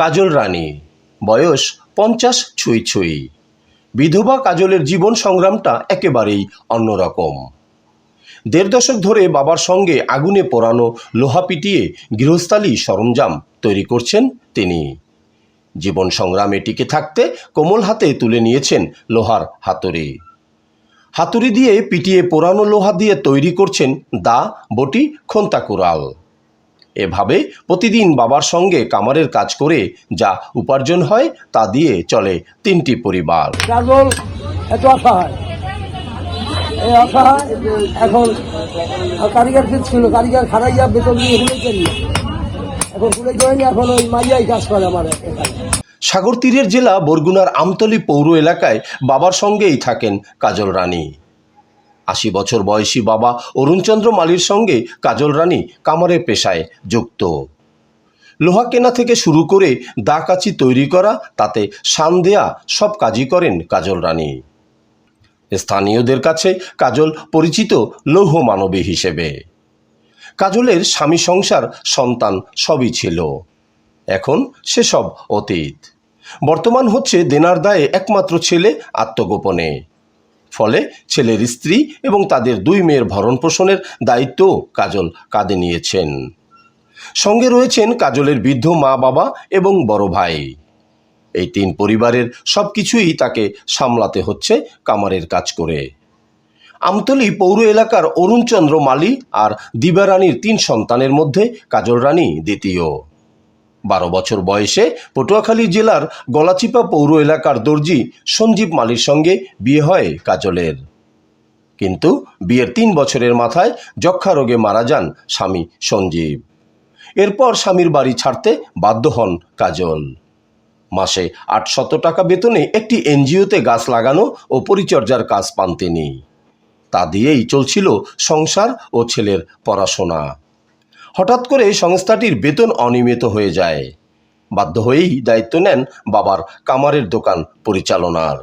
কাজল রানী। বয়স পঞ্চাশ ছুঁই ছুঁই। বিধবা কাজলের জীবন সংগ্রামটা একেবারেই অন্যরকম। দেড় দশক ধরে বাবার সঙ্গে আগুনে পোড়ানো লোহা পিটিয়ে গৃহস্থালী সরঞ্জাম তৈরি করছেন তিনি। জীবন সংগ্রামে টিকে থাকতে কোমল হাতে তুলে নিয়েছেন লোহার হাতুড়ি। হাতুড়ি দিয়ে পিটিয়ে পোড়ানো লোহা দিয়ে তৈরি করছেন দা বটি খন্তা কুড়াল এভাবে প্রতিদিন বাবার সঙ্গে কামারের কাজ করে যা উপার্জন হয় তা দিয়ে চলে তিনটি পরিবার। এত অসহায়। এই অসহায় এখন কারিগর ফিট ছিল কারিগর খারাইয়া বেতন নিয়ে হুলেছেন এখন হুলে হয়নি এখন ওই মাইয়াই কাজ করে আমার সাগর তীরের জেলা বরগুনার আমতলী পৌর এলাকায় বাবার সঙ্গেই থাকেন কাজল রানী। আশি বছর বয়সী বাবা অরুণচন্দ্র মালির সঙ্গে কাজল রানী কামারের পেশায় যুক্ত। লোহা কেনা থেকে শুরু করে দা কাচি তৈরি করা, তাতে শান দেয়া সব কাজই করেন কাজল রানী। স্থানীয়দের কাছে কাজল পরিচিত লৌহ মানবী হিসেবে। কাজলের স্বামী সংসার, সন্তান সবই ছিল। এখন সেসব অতীত। বর্তমান হচ্ছে দেনার দায়ে একমাত্র ছেলে আত্মগোপনে। ফলে ছেলের স্ত্রী এবং তাদের দুই মেয়ের ভরণ পোষণের দায়িত্ব কাজল কাঁধে নিয়েছেন। সঙ্গে রয়েছেন কাজলের বৃদ্ধ মা বাবা এবং বড় ভাই। এই তিন পরিবারের সব কিছুই তাকে সামলাতে হচ্ছে কামারের কাজ করে। আমতলি পৌর এলাকার অরুণচন্দ্র মালি আর দিবারানীর তিন সন্তানের মধ্যে কাজল রানী দ্বিতীয়। বারো বছর বয়সে পটুয়াখালী জেলার গলাচিপা পৌর এলাকার দর্জি সঞ্জীব মালির সঙ্গে বিয়ে হয় কাজলের। কিন্তু বিয়ের তিন বছরের মাথায় যক্ষা রোগে মারা যান স্বামী সঞ্জীব। এরপর স্বামীর বাড়ি ছাড়তে বাধ্য হন কাজল। মাসে আটশত টাকা বেতনে একটি এনজিওতে গাছ লাগানো ও পরিচর্যার কাজ পান তিনি। তা দিয়েই চলছিল সংসার ও ছেলের পড়াশোনা। হঠাৎ করে সংস্থাটির বেতন অনিয়মিত হয়ে যায়। বাধ্য হয়েই দায়িত্ব নেন বাবার কামারের দোকান পরিচালনার।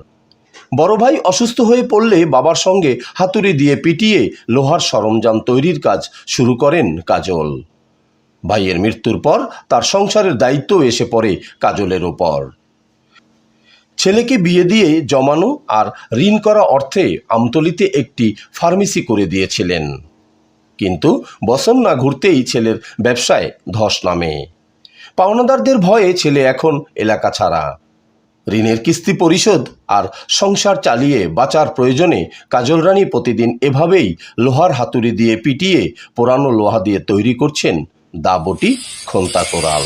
বড় ভাই অসুস্থ হয়ে পড়লে বাবার সঙ্গে হাতুড়ি দিয়ে পিটিয়ে লোহার সরঞ্জাম তৈরির কাজ শুরু করেন কাজল। ভাইয়ের মৃত্যুর পর তার সংসারের দায়িত্ব এসে পড়ে কাজলের ওপর। ছেলেকে বিয়ে দিয়ে জমানো আর ঋণ করা অর্থে আমতলিতে একটি ফার্মেসি করে দিয়েছিলেন। কিন্তু বসন না ঘুরতেই ছেলের ব্যবসায় ধস নামে। পাওনাদারদের ভয়ে ছেলে এখন এলাকা ছাড়া। ঋণের কিস্তি পরিশোধ আর সংসার চালিয়ে বাঁচার প্রয়োজনে কাজল রানী প্রতিদিন এভাবেই লোহার হাতুড়ি দিয়ে পিটিয়ে পোড়ানো লোহা দিয়ে তৈরি করছেন দাবটি খন্তা কোরাল।